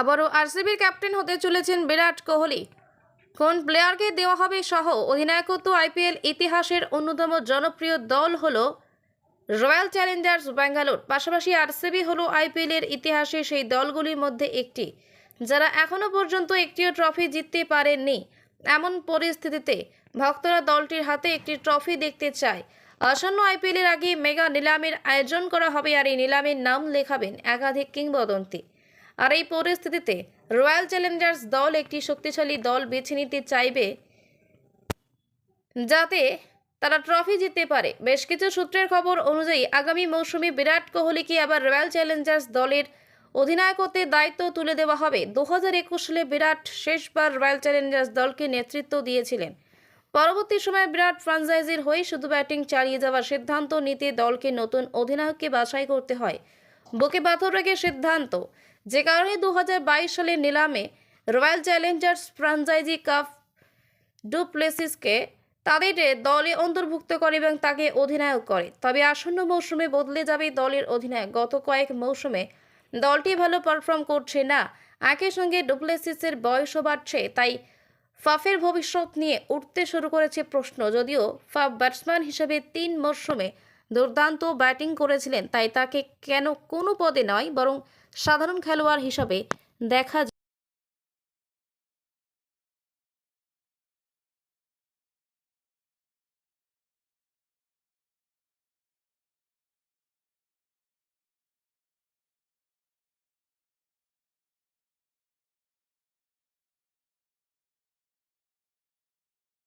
আবারও আরসিবির ক্যাপ্টেন হতে চলেছেন বিরাট কোহলি। কোন প্লেয়ারকে দেওয়া হবে সহ অধিনায়কত্ব আইপিএল ইতিহাসের অন্যতম জনপ্রিয় দল হলো রয়্যাল চ্যালেঞ্জার্স ব্যাঙ্গালোর। পাশাপাশি আরসিবি হলো আইপিএলের ইতিহাসে সেই দলগুলির মধ্যে একটি, যারা এখনও পর্যন্ত একটিও ট্রফি জিততে পারেননি। এমন পরিস্থিতিতে ভক্তরা দলটির হাতে একটি ট্রফি দেখতে চায়। আসন্ন আইপিএলের আগে মেগা নিলামের আয়োজন করা হবে আর এই নিলামের নাম লেখাবেন একাধিক কিংবদন্তি। আর এই পরিস্থিতিতে রয়্যাল চ্যালেঞ্জার্স দল একটি শক্তিশালী দল বেছে নিতে চাইবে যাতে তারা ট্রফি জিততে পারে। বেশ কিছু সূত্রের খবর অনুযায়ী আগামী মৌসুমে বিরাট কোহলিকে আবার রয়্যাল চ্যালেঞ্জার্স দলের অধিনায়কত্বের দায়িত্ব তুলে দেওয়া হবে। দু হাজার একুশ সালে বিরাট শেষবার রয়্যাল চ্যালেঞ্জার্স দলকে নেতৃত্ব দিয়েছিলেন। পরবর্তী সময়ে বিরাট ফ্রাঞ্চাইজির হয়ে শুধু ব্যাটিং চালিয়ে যাওয়ার সিদ্ধান্ত নিতে দলকে নতুন অধিনায়ককে বাছাই করতে হয়। বুকে পাথর রেখে সিদ্ধান্ত, যে কারণে দু সালের নিলামে রয়্যাল চ্যালেঞ্জার্স ফ্রাঞ্চাইজি কাপ ডুপ্লেসিসকে তাদের দলে অন্তর্ভুক্ত করে এবং তাকে অধিনায়ক করে। তবে আসন্ন মৌসুমে বদলে যাবে দলের অধিনায়ক। গত কয়েক মৌসুমে দলটি ভালো পারফর্ম করছে না, একই সঙ্গে ডুপ্লেসিসের বয়সও বাড়ছে, তাই ফাফের ভবিষ্যৎ নিয়ে উঠতে শুরু করেছে প্রশ্ন। যদিও ফাফ ব্যাটসম্যান হিসেবে তিন মরশুমে দুর্দান্ত ব্যাটিং করেছিলেন তাই তাকে কেন কোনো পদে নয় বরং সাধারণ খেলোয়াড় হিসাবে দেখা